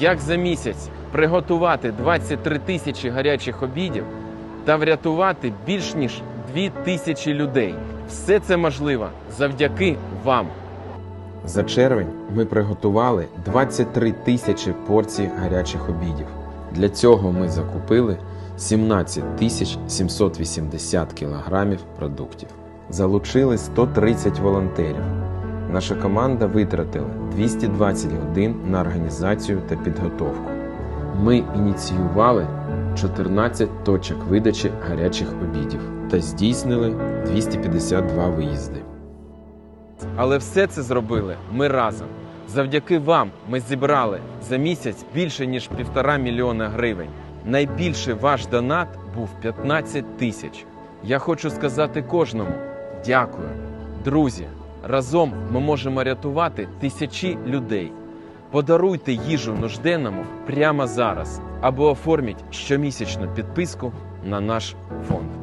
Як за місяць приготувати 23 тисячі гарячих обідів та врятувати більш ніж 2 тисячі людей. Все це можливо завдяки вам. За червень ми приготували 23 тисячі порцій гарячих обідів. Для цього ми закупили 17 тисяч 780 кілограмів продуктів. Залучили 130 волонтерів. Наша команда витратила 220 годин на організацію та підготовку. Ми ініціювали 14 точок видачі гарячих обідів та здійснили 252 виїзди. Але все це зробили ми разом. Завдяки вам ми зібрали за місяць більше ніж півтора мільйона гривень. Найбільший ваш донат був 15 тисяч. Я хочу сказати кожному дякую. Друзі, разом ми можемо рятувати тисячі людей. Подаруйте їжу нужденному прямо зараз або оформіть щомісячну підписку на наш фонд.